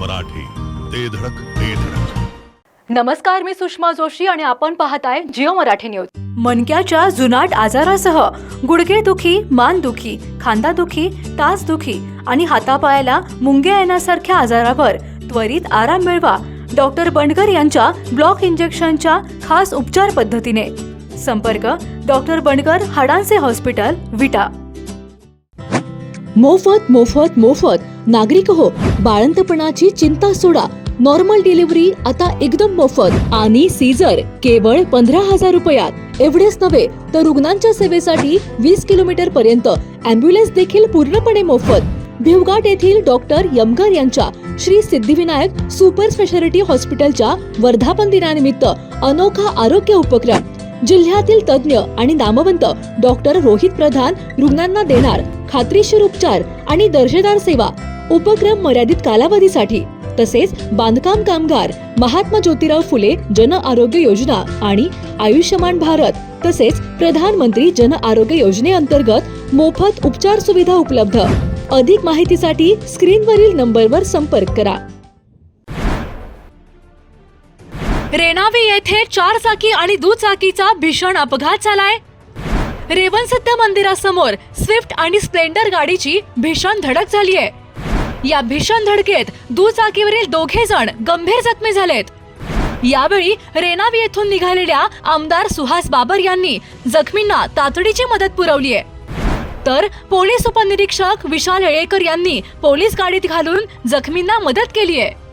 मराठी. ते धडक ते धडक. नमस्कार मी सुषमा जोशी आणि आपण पाहताय जिओ मराठी न्यूज. मनक्याच्या जुनाट आजारासह गुडघेदुखी मानदुखी खांदादुखी टाचदुखी आणि हातापायाला मुंग्या येण्यासारख्या आजारावर त्वरित आराम मिळवा डॉक्टर बंडकर यांच्या ब्लॉक इंजेक्शनच्या खास उपचार पद्धतीने. संपर्क डॉक्टर बंडकर हाडांचे हॉस्पिटल विटा. मोफत मोफत मोफत. नागरिक हो बाळंतपणाची चिंता सोडा. नॉर्मल डिलिव्हरी आता एकदम मोफत. आणि सीझर केवळ पंधरा हजार रुपयात. एवढेच नव्हे तर रुग्णांच्या सेवेसाठी वीस किलोमीटर पर्यंत. अँब्युलन्स देखील पूर्णपणे मोफत. भिवघाट येथील डॉक्टर यमगर यांच्या श्री सिद्धिविनायक सुपर स्पेशालिटी हॉस्पिटलच्या वर्धापन दिनानिमित्त अनोखा आरोग्य उपक्रम. जिल्ह्यातील तज्ज्ञ आणि नामवंत डॉक्टर रोहित प्रधान रुग्णांना देणार. खात्रीशीर उपचार आणि दर्जेदार सेवा उपक्रम मर्यादित कालावधीसाठी तसेच बांधकाम कामगार महात्मा ज्योतिराव फुले जन आरोग्य योजना आणि आयुष्यमान भारत तसेच प्रधानमंत्री जन आरोग्य योजनेअंतर्गत मोफत उपचार सुविधा उपलब्ध. अधिक माहितीसाठी स्क्रीनवरील नंबरवर संपर्क करा. रेणावी येथे चार चाकी आणि दुचाकीचा भीषण अपघात झालाय. रेवणसिद्ध मंदिरासमोर स्विफ्ट आणि स्प्लेंडर गाडीची भीषण धडक झाली आहे या भीषण धडकेत दुचाकीवरील दोघे जण गंभीर जखमी झालेत. यावेळी रेनावी येथून निघालेल्या आमदार सुहास बाबर यांनी जखमींना तातडीची मदत पुरवली आहे तर पोलीस उपनिरीक्षक विशाल येळेकर यांनी पोलीस गाडीत घालून जखमींना मदत केली आहे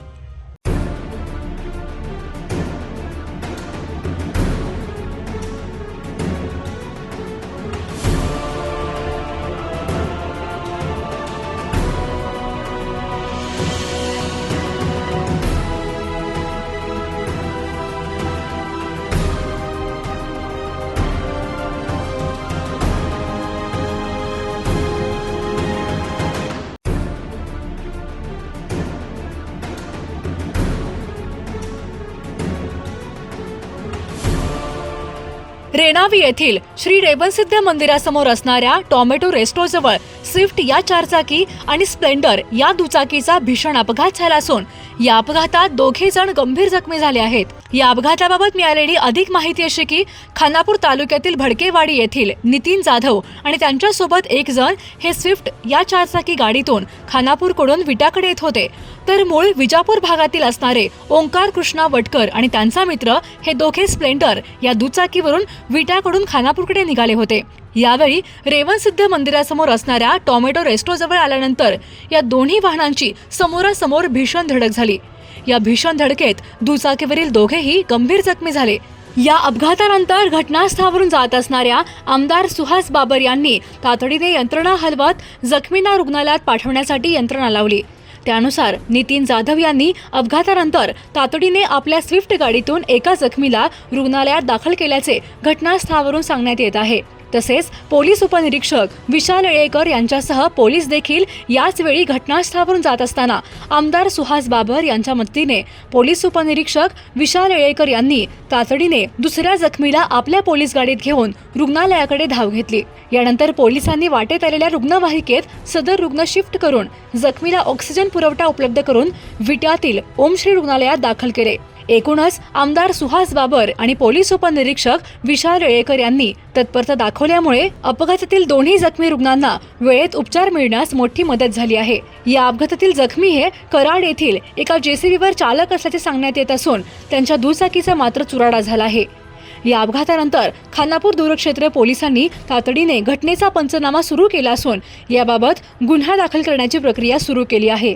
रेणावी येथील श्री रेवनसिद्ध मंदिरासमोर असणाऱ्या टॉमॅटो रेस्टोजवळ स्विफ्ट या चारचाकी आणि स्प्लेंडर या दुचाकीचा भीषण अपघात झाला असून या अपघातात दोघे जण गंभीर जखमी झाले आहेत. या अपघाताबाबत मिळालेली अधिक माहिती अशी की खानापूर तालुक्यातील भडकेवाडी येथील नितीन जाधव आणि त्यांच्यासोबत एक जण हे स्विफ्ट या चारचाकी गाडीतून खानापूरकडून विटाकडे येत होते. तर मूळ विजापूर भागातील असणारे ओंकार कृष्णा वटकर आणि त्यांचा मित्र हे दोघे स्प्लेंडर या दुचाकीवरून विटाकडून खानापूरकडे निघाले होते. यावेळी रेवणसिद्ध मंदिरासमोर असणाऱ्या टॉमॅटो रेस्टोजवळ आल्यानंतर या दोन्ही वाहनांची समोरासमोर भीषण धडक झाली. या भीषण धडकेत दुचाकीवरील दोघेही गंभीर जखमी झाले. या अपघातानंतर घटनास्थळावरून जात असणाऱ्या आमदार सुहास बाबर यांनी तातडीने यंत्रणा हलवत जखमींना रुग्णालयात पाठवण्यासाठी यंत्रणा लावली. त्यानुसार नितीन जाधव यांनी अपघातानंतर तातडीने आपल्या स्विफ्ट गाडीतून एका जखमीला रुग्णालयात दाखल केल्याचे घटनास्थळावरून सांगण्यात येत आहे. तसेच पोलीस उपनिरीक्षक विशाल येळेकर यांच्यासह पोलीस देखील याचवेळी घटनास्थळावरून जात असताना आमदार सुहास बाबर यांच्या मदतीने पोलीस उपनिरीक्षक विशाल येळेकर यांनी तातडीने दुसऱ्या जखमीला आपल्या पोलीस गाडीत घेऊन रुग्णालयाकडे धाव घेतली. यानंतर पोलिसांनी वाटेत आलेल्या रुग्णवाहिकेत सदर रुग्ण शिफ्ट करून जखमीला ऑक्सिजन पुरवठा उपलब्ध करून विट्यातील ओमश्री रुग्णालयात दाखल केले. एकूणच आमदार सुहास बाबर आणि पोलीस उपनिरीक्षक विशाल रेळेकर यांनी तत्परता दाखवल्यामुळे अपघातातील दोन्ही जखमी रुग्णांना वेळेत उपचार मिळण्यास मोठी मदत झाली आहे. या अपघातातील जखमी हे कराड येथील एका जेसीबीवर चालक असल्याचे सांगण्यात येत असून त्यांच्या दुचाकीचा मात्र चुराडा झाला आहे. या अपघातानंतर खानापूर दूरक्षेत्र पोलिसांनी तातडीने घटनेचा पंचनामा सुरू केला असून याबाबत गुन्हा दाखल करण्याची प्रक्रिया सुरू केली आहे.